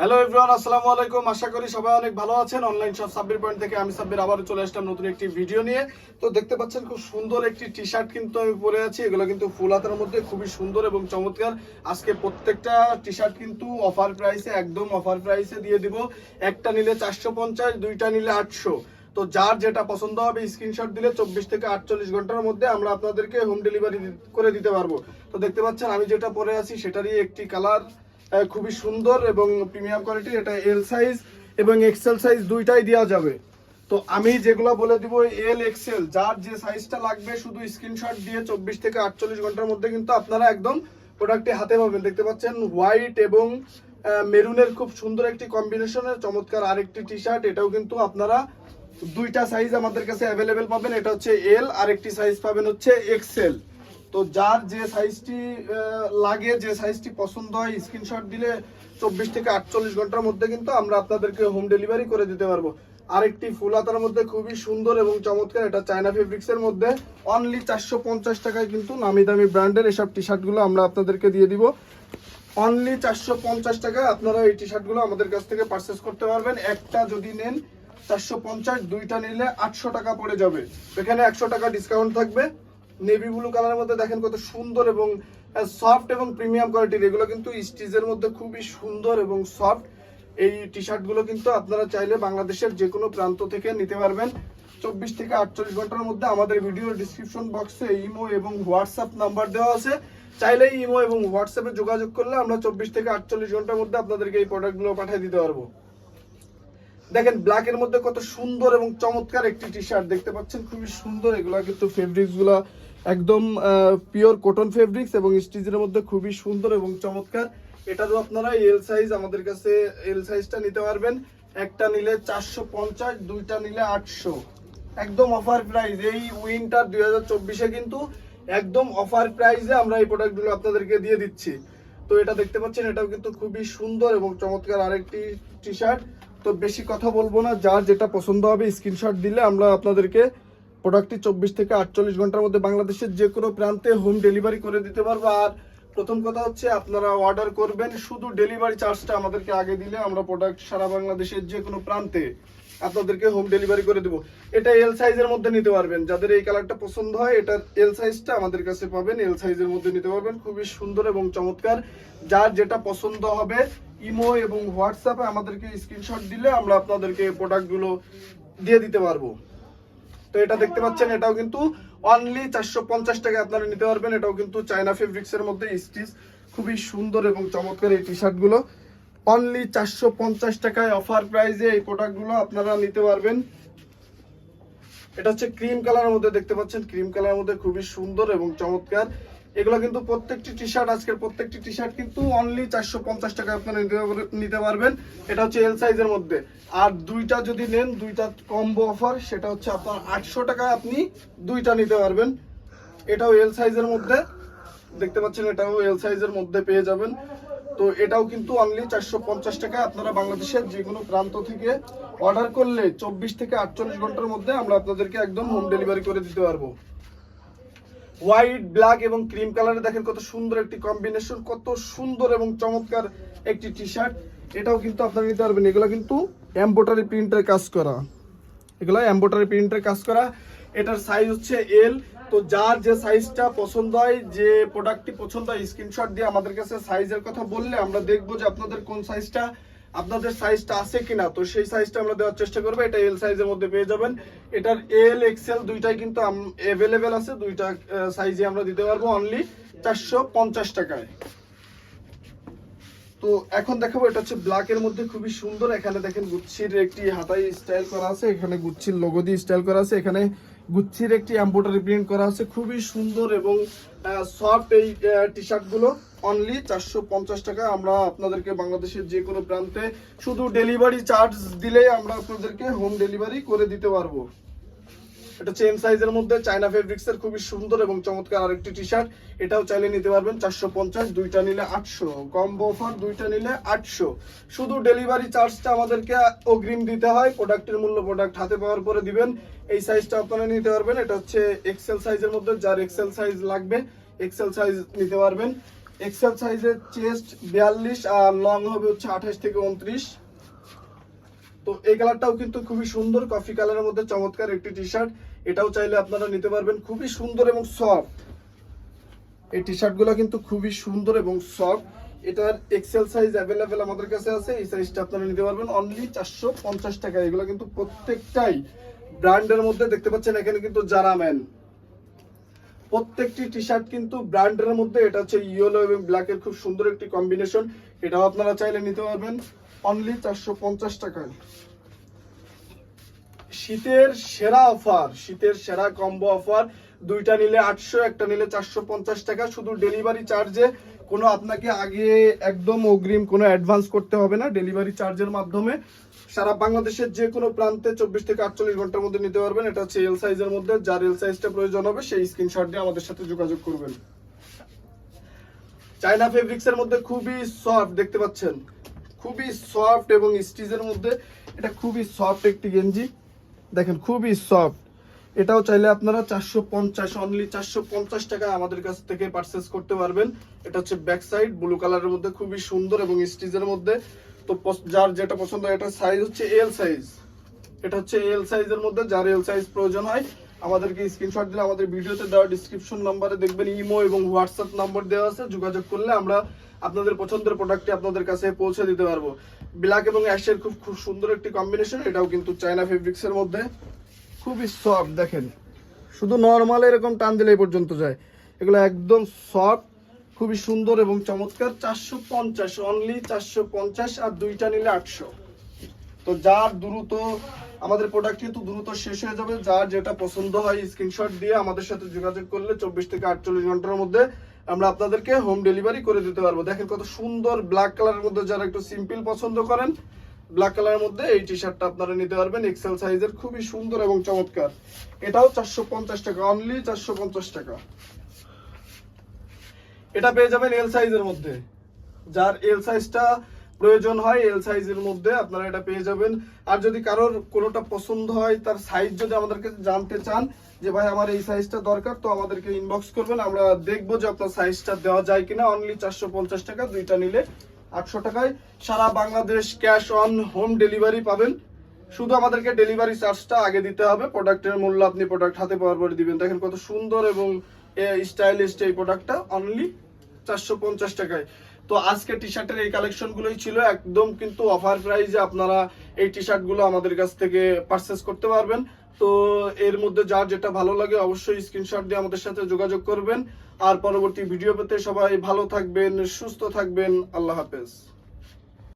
Hello everyone আসসালামু আলাইকুম। আশা করি সবাই অনেক ভালো আছেন। অনলাইন শপ সাব্বির পয়েন্ট থেকে আমি সাব্বির আবারও চলে আসলাম নতুন একটি ভিডিও নিয়ে। তো দেখতে পাচ্ছেন খুব সুন্দর একটি টি শার্ট কিন্তু আমি পরে আছি। এগুলো কিন্তু ফুল হাতের মধ্যে, খুবই সুন্দর এবং চমৎকার। আজকে প্রত্যেকটা টি শার্ট কিন্তু অফার প্রাইসে একদম অফার প্রাইসে দিয়ে দিব। একটা নিলে চারশো পঞ্চাশ, দুইটা নিলে আটশো। তো যার যেটা পছন্দ হবে স্ক্রিনশট দিলে চব্বিশ থেকে আটচল্লিশ ঘণ্টার মধ্যে আমরা আপনাদেরকে হোম ডেলিভারি করে দিতে পারব। তো দেখতে পাচ্ছেন, আমি যেটা পরে আছি, সেটারই একটি কালার খুবই সুন্দর এবং প্রিমিয়াম কোয়ালিটির এটা এল সাইজ এবং এক্সেল সাইজ দুইটাই দেওয়া যাবে। তো আমি যেগুলো বলে দিব এল এক্সেল যার যে সাইজটা লাগবে, শুধু স্ক্রিনশট দিয়ে চব্বিশ থেকে আটচল্লিশ ঘণ্টার মধ্যে কিন্তু আপনারা একদম প্রোডাক্টটি হাতে পাবেন। দেখতে পাচ্ছেন হোয়াইট এবং মেরুনের খুব সুন্দর একটি কম্বিনেশনের চমৎকার আরেকটি টি শার্ট এটাও কিন্তু আপনারা দুইটা সাইজ আমাদের কাছে অ্যাভেলেবেল পাবেন। এটা হচ্ছে এল আরেকটি সাইজ পাবেন হচ্ছে এক্সেল তো যার যে সাইজটি লাগে, যে সাইজটি পছন্দ হয় স্ক্রিনশট দিলে চব্বিশ থেকে আটচল্লিশ ঘণ্টার মধ্যে কিন্তু আমরা আপনাদেরকে হোম ডেলিভারি করে দিতে পারব। আরেকটি ফুল হাতার মধ্যে খুবই সুন্দর এবং চমৎকার এটা চায়না ফেব্রিক্স এর মধ্যে অনলি চারশো পঞ্চাশ টাকায় কিন্তু নামি দামি ব্র্যান্ডের এসব টি শার্টগুলো আমরা আপনাদেরকে দিয়ে দিব। অনলি চারশো পঞ্চাশ টাকায় আপনারা এই টি শার্টগুলো আমাদের কাছ থেকে পারচেস করতে পারবেন। একটা যদি নেন, চারশো পঞ্চাশ, দুইটা নিলে আটশো টাকা পড়ে যাবে। এখানে একশো টাকা ডিসকাউন্ট থাকবে। নেভি ব্লু কালারের মধ্যে দেখেন কত সুন্দর এবং সফট এবং প্রিমিয়াম কোয়ালিটির এগুলো কিন্তু স্টিচের মধ্যে খুবই সুন্দর এবং সফট এই টি শার্টগুলো কিন্তু আপনারা চাইলে বাংলাদেশের যে কোনো প্রান্ত থেকে নিতে পারবেন। চব্বিশ থেকে আটচল্লিশ ঘণ্টার মধ্যে আমাদের ভিডিওর ডিসক্রিপশন বক্সে ইমো এবং হোয়াটসঅ্যাপ নাম্বার দেওয়া আছে। চাইলে ইমো এবং হোয়াটসঅ্যাপে যোগাযোগ করলে আমরা চব্বিশ থেকে আটচল্লিশ ঘণ্টার মধ্যে আপনাদেরকে এই প্রোডাক্টগুলো পাঠিয়ে দিতে পারব। দেখেন ব্ল্যাকের মধ্যে কত সুন্দর এবং চমৎকার একটি টি শার্ট দেখতে পাচ্ছেন, খুবই সুন্দর। এগুলো কিন্তু ফেব্রিক্সগুলা একদম পিওর কটন ফেব্রিক্স এবং স্টিচের মধ্যে খুবই সুন্দর এবং চমৎকার। এটারও আপনারা এল সাইজ আমাদের কাছে এল সাইজটা নিতে পারবেন। একটা নিলে চারশো পঞ্চাশ, দুইটা নিলে আটশো। একদম অফার প্রাইস এই উইন্টার দুই হাজার চব্বিশে কিন্তু একদম অফার প্রাইসে আমরা এই প্রোডাক্টগুলো আপনাদেরকে দিয়ে দিচ্ছি। তো এটা দেখতে পাচ্ছেন, এটাও কিন্তু খুবই সুন্দর এবং চমৎকার আরেকটি টি শার্ট তো বেশি কথা বলব না, যার যেটা পছন্দ হবে স্ক্রিনশট দিলে আমরা আপনাদেরকে প্রোডাক্টটি চব্বিশ থেকে আটচল্লিশ ঘণ্টার মধ্যে বাংলাদেশের যে কোনো প্রান্তে হোম ডেলিভারি করে দিতে পারব। আর প্রথম কথা হচ্ছে, আপনারা অর্ডার করবেন, শুধু ডেলিভারি চার্জটা আমাদেরকে আগে দিলে আমরা প্রোডাক্ট সারা বাংলাদেশের যে কোনো প্রান্তে আপনাদেরকে হোম ডেলিভারি করে দেবো। এটা এল সাইজের মধ্যে নিতে পারবেন। যাদের এই কালারটা পছন্দ হয়, এটার এল সাইজটা আমাদের কাছে পাবেন। এল সাইজের মধ্যে নিতে পারবেন। খুবই সুন্দর এবং চমৎকার। যার যেটা পছন্দ হবে, ইমো এবং হোয়াটসঅ্যাপে আমাদেরকে স্ক্রিনশট দিলে আমরা আপনাদেরকে প্রোডাক্টগুলো দিয়ে দিতে পারব। তো এটা দেখতে পাচ্ছেন, এটাও কিন্তু অনলি চারশো পঞ্চাশ টাকা আপনারা নিতে পারবেন। এটাও কিন্তু চায়না ফেব্রিক্স এর মধ্যে স্টিচ খুবই সুন্দর এবং চমৎকার এই টি শার্টগুলো। অনলি চারশো পঞ্চাশ টাকায় অফার প্রাইসে এই প্রোডাক্টগুলো আপনারা নিতে পারবেন। এটা হচ্ছে ক্রিম কালারের মধ্যে দেখতে পাচ্ছেন ক্রিম কালারের মধ্যে খুবই সুন্দর এবং চমৎকার। এগুলো কিন্তু প্রত্যেকটি টি শার্ট আজকের প্রত্যেকটি টি শার্ট কিন্তু অনলি চারশো পঞ্চাশ টাকা আপনারা নিতে পারবেন। এটা হচ্ছে এল সাইজের মধ্যে। আর দুইটা যদি নেন, দুইটা কম্বো অফার সেটা হচ্ছে আপনার আটশো টাকায় আপনি দুইটা নিতে পারবেন। এটাও এল সাইজের মধ্যে। দেখতে পাচ্ছেন, এটাও এল সাইজের মধ্যে পেয়ে যাবেন। তো এটাও কিন্তু অনলি চারশো পঞ্চাশ টাকা আপনারা বাংলাদেশের যে কোনো প্রান্ত থেকে অর্ডার করলে চব্বিশ থেকে আটচল্লিশ ঘণ্টার মধ্যে আমরা আপনাদেরকে একদম হোম ডেলিভারি করে দিতে পারব। হোয়াইট ব্ল্যাক এবং ক্রিম কালারে দেখেন কত সুন্দর একটি কম্বিনেশন কত সুন্দর এবং চমৎকার একটি টি শার্ট এটাও কিন্তু আপনারা নিতে পারবেন। এগুলো কিন্তু এম্বোটারি প্রিন্টের কাজ করা। এগুলো এম্বোটারি প্রিন্টের কাজ করা। এটার সাইজ হচ্ছে এল তো যার যে সাইজটা পছন্দ হয়, যে প্রোডাক্টটি পছন্দ হয় স্ক্রিনশট দিয়ে আমাদের কাছে সাইজের কথা বললে আমরা দেখব যে আপনাদের কোন সাইজটা আপনাদের সাইজটা আছে কিনা? তো সেই সাইজটা আমরা দেওয়ার চেষ্টা করব। এটা এল সাইজের মধ্যে পেয়ে যাবেন। এটার এল এক্সেল দুইটাই কিন্তু অ্যাভেলেবেল আছে। দুইটা সাইজে আমরা দিতে পারব অনলি চারশো পঞ্চাশ টাকায়। তো এখন দেখাবো, এটা হচ্ছে ব্ল্যাক এর মধ্যে খুবই সুন্দর। এখানে দেখেন গুচ্ছির একটি হাতাই স্টাইল করা আছে। এখানে গুচ্ছির লোগো দিয়ে স্টাইল করা আছে। এখানে গুচ্ছির একটি এম্বোটারি প্রিন্ট করা আছে। খুবই সুন্দর এবং সফট এই টি শার্টগুলো অনলি চারশো পঞ্চাশ টাকা। আমরা আপনাদেরকে বাংলাদেশের যে কোনো প্রান্তে শুধু ডেলিভারি চার্জ দিলেই আমরা আপনাদেরকে হোম ডেলিভারি করে দিতে পারব। এটা চেন সাইজের মধ্যে চায়না ফেব্রিক্স এর খুবই সুন্দর এবং চমৎকার আরেকটি টি শার্ট এটাও চাইলে নিতে পারবেন চারশো পঞ্চাশ, দুইটা নিলে আটশো। কম্বো অফার দুইটা নিলে আটশো। শুধু ডেলিভারি চার্জটা আমাদেরকে অগ্রিম দিতে হয়। প্রোডাক্টের মূল্য প্রোডাক্ট হাতে পাওয়ার পরে দিবেন। এই সাইজটা আপনারা নিতে পারবেন। এটা হচ্ছে এক্সেল সাইজের মধ্যে, যার এক্সেল সাইজ লাগবে এক্সেল সাইজ নিতে পারবেন। এক্সেল সাইজের চেস্ট বিয়াল্লিশ আর লং হবে হচ্ছে আঠাশ থেকে উনত্রিশ। তো এই কালারটাও কিন্তু খুবই সুন্দর। কফি কালারের মধ্যে চমৎকার একটি টি শার্ট এটাও চাইলে আপনারা নিতে পারবেন। খুবই সুন্দর এবং সফট এই টি শার্টগুলো কিন্তু খুবই সুন্দর এবং সফট এটার এক্সেল সাইজ অ্যাভেলেবেল আমাদের কাছে আছে। এই সাইজটা আপনারা নিতে পারবেন। অনলি চারশো পঞ্চাশ টাকা। এগুলো কিন্তু প্রত্যেকটাই ব্র্যান্ডের মধ্যে দেখতে পাচ্ছেন। এখানে কিন্তু যারা ম্যান প্রত্যেকটি টি শার্ট কিন্তু ব্র্যান্ডের মধ্যে। এটা হচ্ছে ইয়েলো এবং ব্ল্যাকের খুব সুন্দর একটি কম্বিনেশন এটাও আপনারা চাইলে নিতে পারবেন। অনলি চারশো পঞ্চাশ টাকায়। শীতের সেরা অফার, শীতের সেরা কম্বো অফার দুইটা নিলে আটশো, একটা নিলে চারশো পঞ্চাশ টাকা। শুধু ডেলিভারি চার্জে কোনো আপনাকে আগে একদম অগ্রিম কোনো অ্যাডভান্স করতে হবে না। ডেলিভারি চার্জের মাধ্যমে সারা বাংলাদেশের যে কোনো প্রান্তে চব্বিশ থেকে আটচল্লিশ ঘণ্টার মধ্যে নিতে পারবেন। এটা হচ্ছে এল সাইজের মধ্যে। যার এল সাইজটা প্রয়োজন হবে, সেই স্ক্রিনশট দিয়ে আমাদের সাথে যোগাযোগ করবেন। চায়না ফেব্রিক্স এর মধ্যে খুবই সফট দেখতে পাচ্ছেন? খুবই সফট এবং স্টিচের মধ্যে। এটা খুবই সফট একটি গেঞ্জি। দেখেন, খুবই সফট এটাও চাইলে আপনারা চারশো পঞ্চাশ অনলি চারশো পঞ্চাশ টাকা আমাদের কাছ থেকে পারচেস করতে পারবেন। এটা হচ্ছে ব্যাক সাইড ব্লু কালারের মধ্যে খুবই সুন্দর এবং স্টিচের মধ্যে। তো যার যেটা পছন্দ এটা সাইজ হচ্ছে এল সাইজ এটা হচ্ছে এল সাইজের মধ্যে, যার এল সাইজ প্রয়োজন হয়, আমাদেরকে স্ক্রিনশট দিলে আমাদের ভিডিওতে দেওয়া ডিসক্রিপশন নাম্বারে দেখবেন ইমো এবং হোয়াটসঅ্যাপ নাম্বার দেওয়া আছে। যোগাযোগ করলে আমরা আপনাদের পছন্দের প্রোডাক্টটি আপনাদের কাছে পৌঁছে দিতে পারব। ব্ল্যাক এবং অ্যাশের খুব খুব সুন্দর একটি কম্বিনেশন এটাও কিন্তু চায়না ফেব্রিক্স এর মধ্যে। খুবই সফট দেখেন। শুধু নর্মাল এরকম টান দিলে এই পর্যন্ত যায়। এগুলো একদম সফট খুবই সুন্দর এবং চমৎকার। চারশো পঞ্চাশ অনলি চারশো পঞ্চাশ আর দুইটা নিলে আটশো। তো যার দ্রুত, আমাদের প্রোডাক্ট কিন্তু দ্রুত শেষ হয়ে যাবে। যার যেটা পছন্দ হয় স্ক্রিনশট দিয়ে আমাদের সাথে যোগাযোগ করলে চব্বিশ থেকে আটচল্লিশ ঘণ্টার মধ্যে আমরা আপনাদেরকে হোম ডেলিভারি করে দিতে পারব। দেখেন কত সুন্দর ব্ল্যাক কালারের মধ্যে যারা একটু সিম্পল পছন্দ করেন ব্ল্যাক কালারের মধ্যে এই টি শার্টটা আপনারা নিতে পারবেন এক্সেল সাইজের খুবই সুন্দর এবং চমৎকার। এটাও চারশো পঞ্চাশ টাকা অনলি চারশো পঞ্চাশ টাকা। এটা পেয়ে যাবেন এল সাইজের মধ্যে। যার এল সাইজটা প্রয়োজন হয় এল সাইজের মধ্যে, আপনারা এটা পেয়ে যাবেন। আর যদি কারোর কোনোটা পছন্দ হয়, তার সাইজ যদি আমাদেরকে জানতে চান যে ভাই আমার এই সাইজটা দরকার, তো আমাদেরকে ইনবক্স করবেন। আমরা দেখব যে আপনার সাইজটা দেওয়া যায় কিনা। অনলি চারশো পঞ্চাশ টাকা, দুইটা নিলে আটশো টাকায়। সারা Bangladesh cash on home delivery পাবেন। শুধু আমাদেরকে ডেলিভারি চার্জটা আগে দিতে হবে। প্রোডাক্টের মূল্য আপনি প্রোডাক্ট হাতে পাওয়ার পরে দিবেন। দেখেন কত সুন্দর এবং স্টাইলিশ এই প্রোডাক্টটা অনলি চারশো পঞ্চাশ টাকায়। তো আজকে টি শার্টের এই কালেকশন গুলোই ছিল। একদম কিন্তু অফার প্রাইজে আপনারা এই টি শার্টগুলো আমাদের কাছ থেকে পারচেস করতে পারবেন। তো এর মধ্যে যার যেটা ভালো লাগে অবশ্যই স্ক্রিনশট দিয়ে আমাদের সাথে যোগাযোগ করবেন। আর পরবর্তী ভিডিও পেতে সবাই ভালো থাকবেন, সুস্থ থাকবেন। আল্লাহ হাফেজ।